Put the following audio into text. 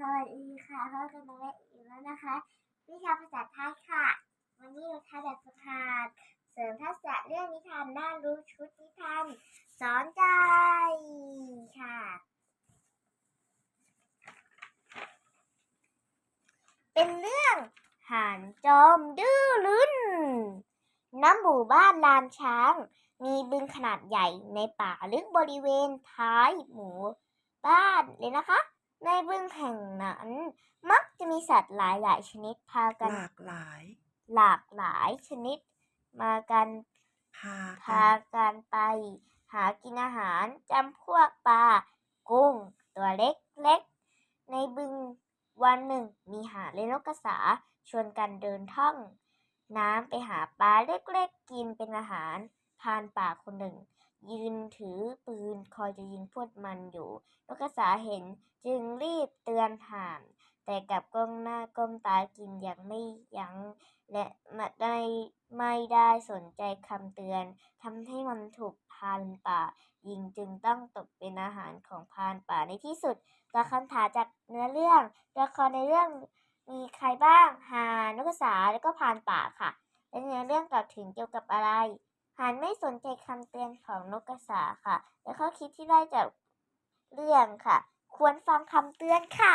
สวัสดีค่ะพบกันในวันอีกแล้วนะคะวิชาภาษาไทยค่ะ วันนี้เราทำแบบฝึกหัดเสริมทักษะเรื่องนิทานน่ารู้ชุดนิทานสอนใจค่ะ เป็นเรื่องห่านจอมดื้อรั้นน้ำหมู่บ้านลานช้าง มีบึงขนาดใหญ่ในป่าลึกบริเวณท้ายหมู่บ้านเลยนะคะ ในบึงแห่งนั้น มักจะมีสัตว์หลายหลายๆชนิดพากัน หลากหลาย หลากหลายชนิด มากันพาพากันกันไป หากินอาหารจำพวกปลากุ้ง ตัวเล็กเล็กๆในบึงวันหนึ่ง มีหาและนกกระสาชวนกันเดินท่อง น้ำไปหาปลาเล็กๆกินเป็นอาหารพรานป่าคนหนึ่ง ยืนถือปืนคอยจะยิงพวกมันอยู่นกกระสาเห็นจึงรีบเตือนห่านแต่กลับก้มหน้าก้มตากินอย่างไม่ยัง้งและไม่ได้ไม่ได้สนใจคำเตือนทำให้มันถูกพานป่า ยิงจึงต้องตกเป็นอาหารของพานป่าในที่สุดตอบคำถามจากเนื้อเรื่องตัวละครในเรื่องมีใครบ้าง หานกกระสาแล้วก็พานป่าค่ะ และเนื้อเรื่องกล่าวถึงเกี่ยวกับอะไร หานไม่สนใจคำเตือนของนกกระสาค่ะ และข้อคิดที่ได้จากเรื่องค่ะ ควรฟังคำเตือนค่ะ